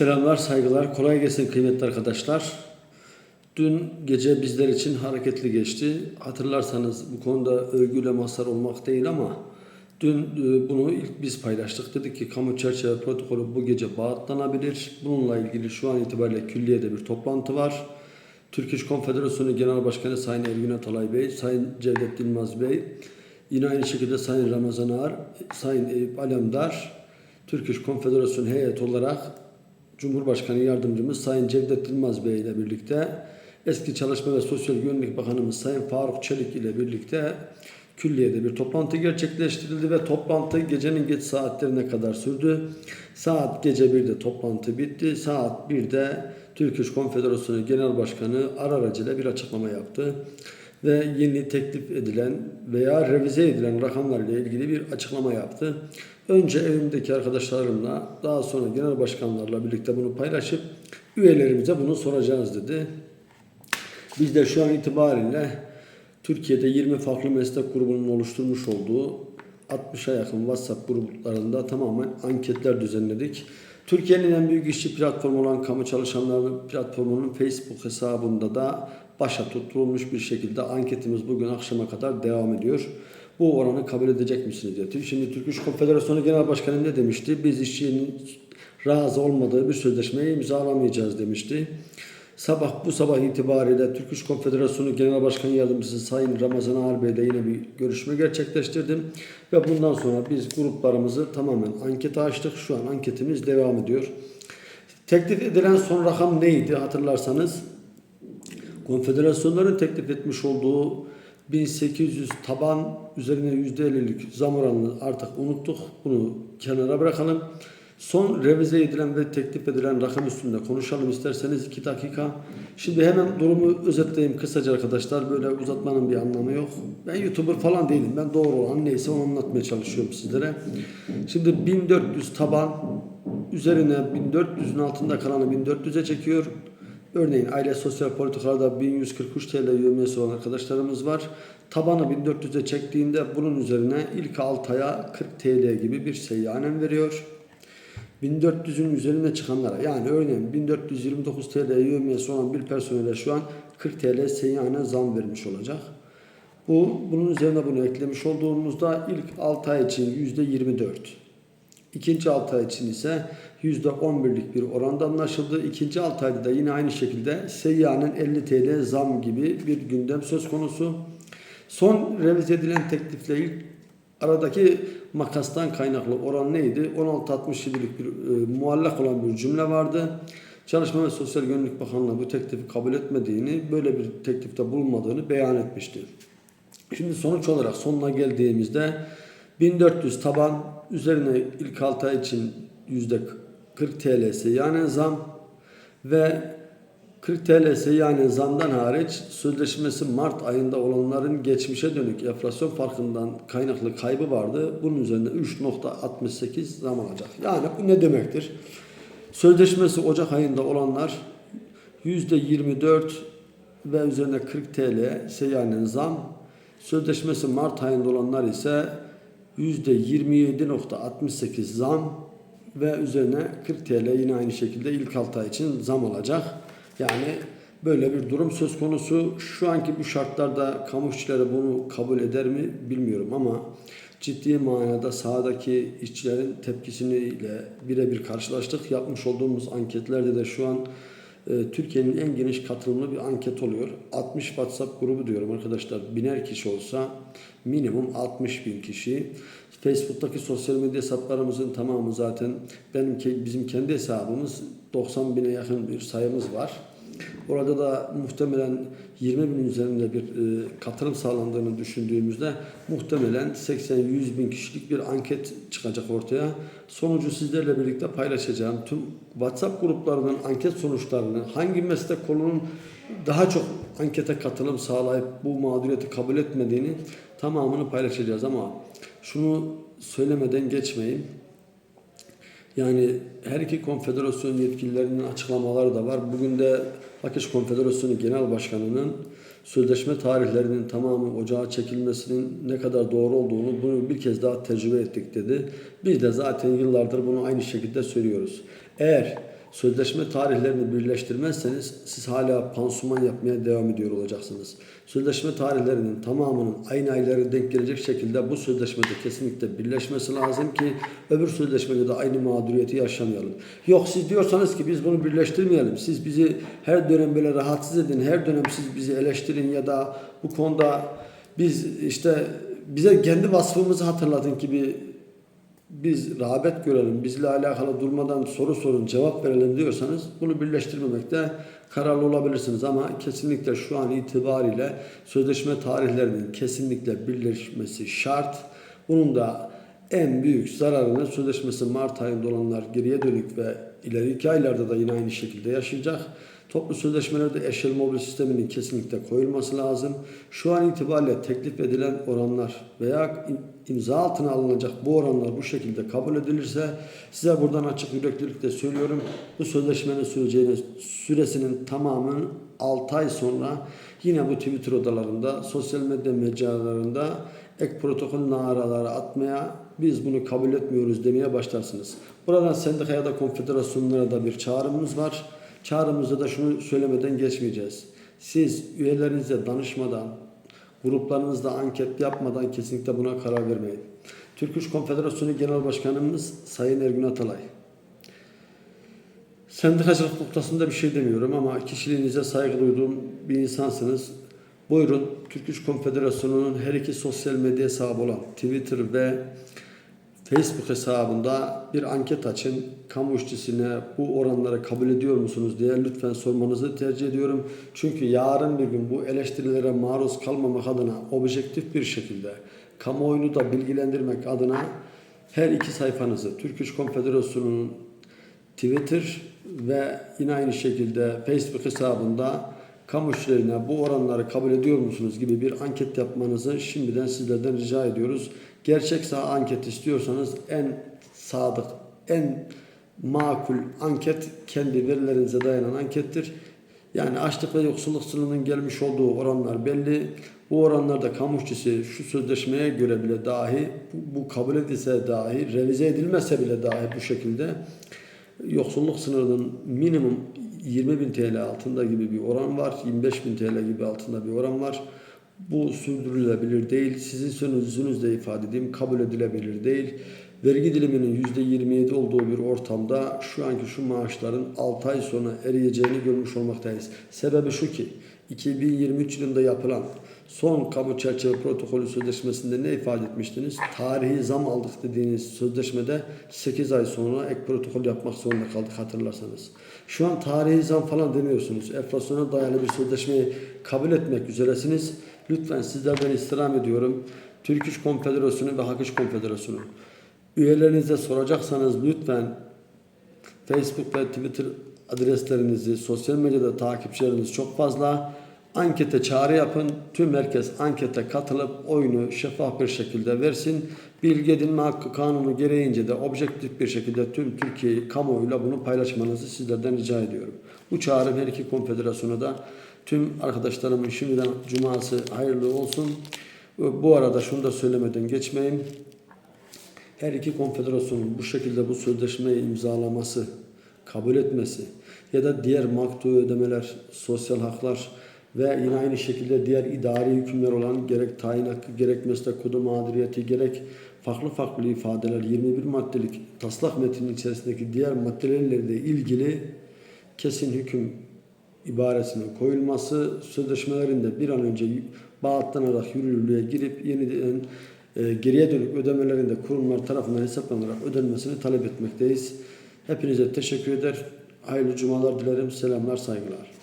Selamlar, saygılar. Kolay gelsin kıymetli arkadaşlar. Dün gece bizler için hareketli geçti. Hatırlarsanız bu konuda övgüyle mazhar olmak değil ama dün e, bunu ilk biz paylaştık. Dedik ki kamu çerçeve protokolü bu gece bağıtlanabilir. Bununla ilgili şu an itibariyle külliyede bir toplantı var. Türk İş Konfederasyonu Genel Başkanı Sayın Ergün Atalay Bey, Sayın Cevdet Dilmaz Bey, yine aynı şekilde Sayın Ramazan Ağar, Sayın Eyüp Alemdar, Türk İş Konfederasyonu heyet olarak Cumhurbaşkanı Yardımcımız Sayın Cevdet Dilmaz Bey ile birlikte eski Çalışma ve Sosyal Güvenlik Bakanımız Sayın Faruk Çelik ile birlikte külliyede bir toplantı gerçekleştirildi ve toplantı gecenin geç saatlerine kadar sürdü. Saat gece 1'de toplantı bitti. Saat 1'de Türk İş Konfederasyonu Genel Başkanı ar aracıyla bir açıklama yaptı ve yeni teklif edilen veya revize edilen rakamlarla ilgili bir açıklama yaptı. Önce evimdeki arkadaşlarımla daha sonra genel başkanlarla birlikte bunu paylaşıp üyelerimize bunu soracağız dedi. Biz de şu an itibariyle Türkiye'de 20 farklı meslek grubunun oluşturmuş olduğu 60'a yakın WhatsApp gruplarında tamamen anketler düzenledik. Türkiye'nin en büyük işçi platformu olan Kamu Çalışanları Platformu'nun Facebook hesabında da başa tutulmuş bir şekilde anketimiz bugün akşama kadar devam ediyor. Bu oranı kabul edecek misiniz diye. Şimdi Türk İş Konfederasyonu Genel Başkanı ne demişti? Biz işçinin razı olmadığı bir sözleşmeyi imzalamayacağız demişti. Sabah bu sabah itibariyle Türk İş Konfederasyonu Genel Başkan Yardımcısı Sayın Ramazan Ağar Bey ile yine bir görüşme gerçekleştirdim. Ve bundan sonra biz gruplarımızı tamamen ankete açtık. Şu an anketimiz devam ediyor. Teklif edilen son rakam neydi hatırlarsanız? Konfederasyonların teklif etmiş olduğu 1800 taban üzerine %50'lik zam oranını artık unuttuk. Bunu kenara bırakalım. Son revize edilen ve teklif edilen rakam üstünde konuşalım isterseniz 2 dakika. Şimdi hemen durumu özetleyeyim kısaca arkadaşlar. Böyle uzatmanın bir anlamı yok. Ben YouTuber falan değilim. Ben doğru olan neyse onu anlatmaya çalışıyorum sizlere. Şimdi 1400 taban üzerine 1400'ün altında kalanı 1400'e çekiyor. Örneğin aile sosyal politikalarda 1143 TL yövmiyesi olan arkadaşlarımız var. Tabanı 1400'e çektiğinde bunun üzerine ilk 6 aya 40 TL gibi bir seyyanen veriyor. 1400'ün üzerine çıkanlara yani örneğin 1429 TL yövmiyesi olan bir personele şu an 40 TL seyyanen zam vermiş olacak. Bu bunun üzerine bunu eklemiş olduğumuzda ilk 6 ay için %24. İkinci 6 ay için ise %11'lik bir oranda anlaşıldı. İkinci 6 ayda da yine aynı şekilde seyyanen 50 TL zam gibi bir gündem söz konusu. Son revize edilen teklifle ilk aradaki makastan kaynaklı oran neydi? 16.67'lik bir e, muallak olan bir cümle vardı. Çalışma ve Sosyal Güvenlik Bakanlığı bu teklifi kabul etmediğini, böyle bir teklifte bulunmadığını beyan etmişti. Şimdi sonuç olarak sonuna geldiğimizde 1400 taban üzerine ilk 6 ay için %40 TL'si yani zam ve 40 TL'si yani zamdan hariç sözleşmesi Mart ayında olanların geçmişe dönük enflasyon farkından kaynaklı kaybı vardı. Bunun üzerinde 3.68 zam alacak. Yani bu ne demektir? Sözleşmesi Ocak ayında olanlar %24 ve üzerine 40 TL seyyanen zam. Sözleşmesi Mart ayında olanlar ise %27.68 zam ve üzerine 40 TL yine aynı şekilde ilk 6 ay için zam alacak. Yani böyle bir durum söz konusu. Şu anki bu şartlarda kamu işçileri bunu kabul eder mi bilmiyorum ama ciddi manada sahadaki işçilerin tepkisiyle birebir karşılaştık. Yapmış olduğumuz anketlerde de şu an Türkiye'nin en geniş katılımlı bir anket oluyor. 60 WhatsApp grubu diyorum arkadaşlar. Biner kişi olsa minimum 60 bin kişi. Facebook'taki sosyal medya hesaplarımızın tamamı zaten benim bizim kendi hesabımız 90 bine yakın bir sayımız var. Orada da muhtemelen 20 bin üzerinde bir e, katılım sağlandığını düşündüğümüzde muhtemelen 80-100 bin kişilik bir anket çıkacak ortaya. Sonucu sizlerle birlikte paylaşacağım. Tüm WhatsApp gruplarının anket sonuçlarını hangi meslek kolunun daha çok ankete katılım sağlayıp bu mağduriyeti kabul etmediğini tamamını paylaşacağız ama şunu söylemeden geçmeyin. Yani her iki konfederasyon yetkililerinin açıklamaları da var. Bugün de Akış Konfederasyonu Genel Başkanı'nın sözleşme tarihlerinin tamamı ocağa çekilmesinin ne kadar doğru olduğunu bunu bir kez daha tecrübe ettik dedi. Biz de zaten yıllardır bunu aynı şekilde söylüyoruz. Eğer sözleşme tarihlerini birleştirmezseniz siz hala pansuman yapmaya devam ediyor olacaksınız. Sözleşme tarihlerinin tamamının aynı aylara denk gelecek şekilde bu sözleşmede kesinlikle birleşmesi lazım ki öbür sözleşmede de aynı mağduriyeti yaşamayalım. Yok siz diyorsanız ki biz bunu birleştirmeyelim. Siz bizi her dönem böyle rahatsız edin. Her dönem siz bizi eleştirin ya da bu konuda biz işte bize kendi vasfımızı hatırlatın ki bir biz rağbet görelim, bizle alakalı durmadan soru sorun, cevap verelim diyorsanız bunu birleştirmemekte kararlı olabilirsiniz. Ama kesinlikle şu an itibariyle sözleşme tarihlerinin kesinlikle birleşmesi şart. Bunun da en büyük zararını sözleşmesi Mart ayında olanlar geriye dönük ve ileriki aylarda da yine aynı şekilde yaşayacak. Toplu sözleşmelerde eşel mobil sisteminin kesinlikle koyulması lazım. Şu an itibariyle teklif edilen oranlar veya im- imza altına alınacak bu oranlar bu şekilde kabul edilirse size buradan açık yüreklilikle söylüyorum. Bu sözleşmenin süreceğini, süresinin tamamının 6 ay sonra yine bu Twitter odalarında, sosyal medya mecralarında ek protokol naraları atmaya biz bunu kabul etmiyoruz demeye başlarsınız. Buradan sendika ya da konfederasyonlara da bir çağrımız var. Çağrımızda da şunu söylemeden geçmeyeceğiz. Siz üyelerinize danışmadan, gruplarınızda anket yapmadan kesinlikle buna karar vermeyin. Türk Konfederasyonu Genel Başkanımız Sayın Ergün Atalay. Sendikacılık noktasında bir şey demiyorum ama kişiliğinize saygı duyduğum bir insansınız. Buyurun Türk Konfederasyonu'nun her iki sosyal medya hesabı olan Twitter ve Facebook hesabında bir anket açın. Kamu işçisine bu oranları kabul ediyor musunuz diye lütfen sormanızı tercih ediyorum. Çünkü yarın bir gün bu eleştirilere maruz kalmamak adına objektif bir şekilde kamuoyunu da bilgilendirmek adına her iki sayfanızı Türk İş Konfederasyonu'nun Twitter ve yine aynı şekilde Facebook hesabında kamu işlerine bu oranları kabul ediyor musunuz gibi bir anket yapmanızı şimdiden sizlerden rica ediyoruz. Gerçek sağ anket istiyorsanız en sadık, en makul anket kendi verilerinize dayanan ankettir. Yani açlık ve yoksulluk sınırının gelmiş olduğu oranlar belli. Bu oranlarda kamu işçisi şu sözleşmeye göre bile dahi bu, bu kabul edilse dahi revize edilmese bile dahi bu şekilde yoksulluk sınırının minimum 20 bin TL altında gibi bir oran var. 25 bin TL gibi altında bir oran var. Bu sürdürülebilir değil. Sizin sözünüzle ifade edeyim kabul edilebilir değil. Vergi diliminin %27 olduğu bir ortamda şu anki şu maaşların 6 ay sonra eriyeceğini görmüş olmaktayız. Sebebi şu ki 2023 yılında yapılan son kamu çerçeve protokolü sözleşmesinde ne ifade etmiştiniz? Tarihi zam aldık dediğiniz sözleşmede 8 ay sonra ek protokol yapmak zorunda kaldık hatırlarsanız. Şu an tarihi zam falan demiyorsunuz. Enflasyona dayalı bir sözleşmeyi kabul etmek üzeresiniz. Lütfen sizlerden istirham ediyorum. Türk İş Konfederasyonu ve Hak İş Konfederasyonu. Üyelerinize soracaksanız lütfen Facebook ve Twitter adreslerinizi, sosyal medyada takipçileriniz çok fazla. Ankete çağrı yapın. Tüm herkes ankete katılıp oyunu şeffaf bir şekilde versin. Bilgi edinme hakkı kanunu gereğince de objektif bir şekilde tüm Türkiye kamuoyuyla bunu paylaşmanızı sizlerden rica ediyorum. Bu çağrım her iki konfederasyona da tüm arkadaşlarımın şimdiden cuması hayırlı olsun. Bu arada şunu da söylemeden geçmeyin. Her iki konfederasyonun bu şekilde bu sözleşmeyi imzalaması, kabul etmesi ya da diğer maktu ödemeler, sosyal haklar ve yine aynı şekilde diğer idari hükümler olan gerek tayin hakkı, gerek meslek kodu mağduriyeti, gerek farklı farklı ifadeler 21 maddelik taslak metninin içerisindeki diğer maddelerle de ilgili kesin hüküm ibaresinin koyulması sözleşmelerinde bir an önce bağıtlanarak yürürlüğe girip yeniden e, geriye dönük ödemelerinde kurumlar tarafından hesaplanarak ödenmesini talep etmekteyiz. Hepinize teşekkür eder. Hayırlı cumalar dilerim. Selamlar, saygılar.